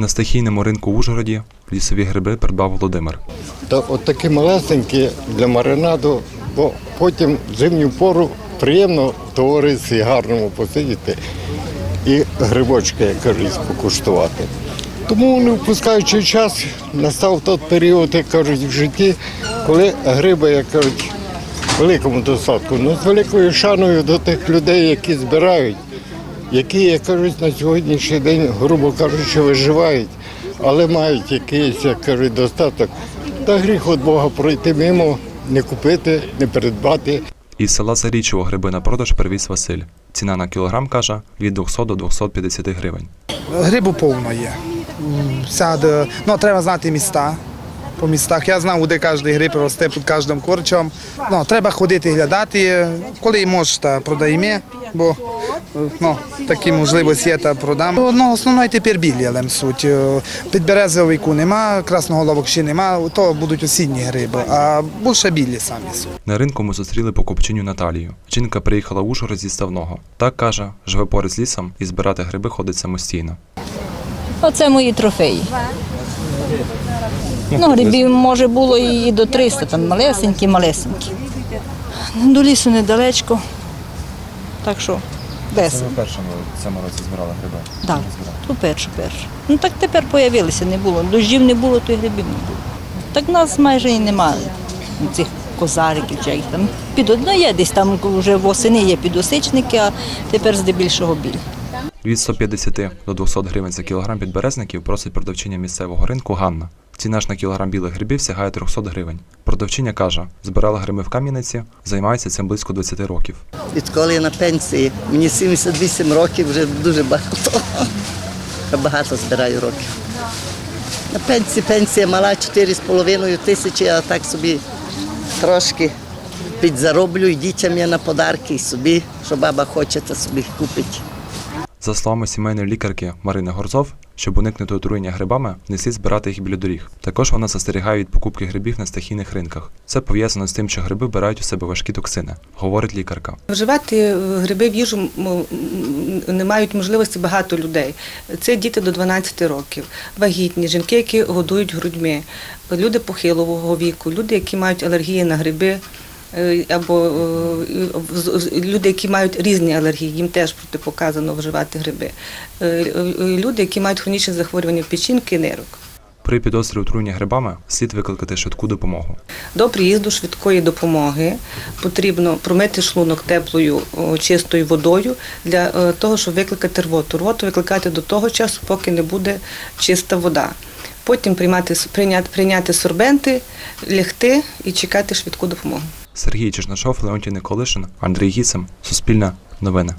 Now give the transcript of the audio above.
На стихійному ринку в Ужгороді лісові гриби придбав Володимир. Та от такі малесенькі для маринаду, бо потім в зимню пору приємно в товаристві гарному посидіти і грибочки, як кажуть, покуштувати. Тому, не впускаючи час, настав той період, як кажуть, в житті, коли гриби, як кажуть, великому достатку. Ну, з великою шаною до тих людей, які збирають, які, як кажуть, на сьогоднішній день, грубо кажучи, виживають, але мають якийсь, як кажуть, достаток. Та гріх від Бога пройти мимо, не купити, не придбати. Із села Зарічево гриби на продаж привіз Василь. Ціна на кілограм, каже, від 200 до 250 гривень. Грибу повно є. М, Вся, де- ну, треба знати міста. По містах я знав, де кожен гриб росте під кожним корчом. Ну, треба ходити глядати. Коли можеш, продаємо, бо ну, такі можливості є, та продам. Ну, основно тепер білі суть. Е, Підберезовику нема, красноголовок ще нема, то будуть осінні гриби, а більше білі самі суть. На ринку ми зустріли покупчиню Наталію. Жінка приїхала в Ужгород зі Ставного. Так каже, живе поряд з лісом і збирати гриби ходить самостійно. Оце мої трофеї. Ну, грибів може було і до 300, там малесенькі, малесенькі. До лісу недалечко. Так що весело. Ви першому цьому році збирали гриби. Так, то перше, перше. Ну так тепер з'явилися, не було. Дождів не було, то й грибів не було. Так нас майже і немає цих козариків, чи їх там. Під одно є десь там вже восени є підосичники, а тепер здебільшого біль. Від 150 до 200 гривень за кілограм підберезників просить продавчиня місцевого ринку Ганна. Ціна ж на кілограм білих грибів сягає 300 гривень. Продавчиня каже, збирала гриби в Кам'яниці, займається цим близько 20 років. Відколи я на пенсії. Мені 78 років, вже дуже багато. Багато збираю років. На пенсії пенсія мала 4,5 тисячі, а так собі трошки підзароблю і дітям я на подарки, і собі, що баба хоче, то собі купить. За словами сімейної лікарки Марини Горзов, щоб уникнути отруєння грибами, не слід збирати їх біля доріг. Також вона застерігає від покупки грибів на стихійних ринках. Це пов'язано з тим, що гриби вбирають у себе важкі токсини, говорить лікарка. Вживати е, гриби в їжу не мають можливості багато людей. Це діти до 12 років, вагітні, жінки, які годують грудьми, люди похилого віку, люди, які мають алергії на гриби. Е, Або е, люди, які мають різні алергії, їм теж протипоказано вживати гриби. Е, Люди, які мають хронічні захворювання печінки, нирок. При підозрі отруєння грибами слід викликати швидку допомогу. До приїзду швидкої допомоги потрібно промити шлунок теплою чистою водою для того, щоб викликати рвоту. Рвоту викликати до того часу, поки не буде чиста вода. Потім приймати, прийняти, прийняти сорбенти, лягти і чекати швидку допомогу. Сергій Чешнашов, Леонтій Николишин, Андрій Гісем, Суспільна, Новини.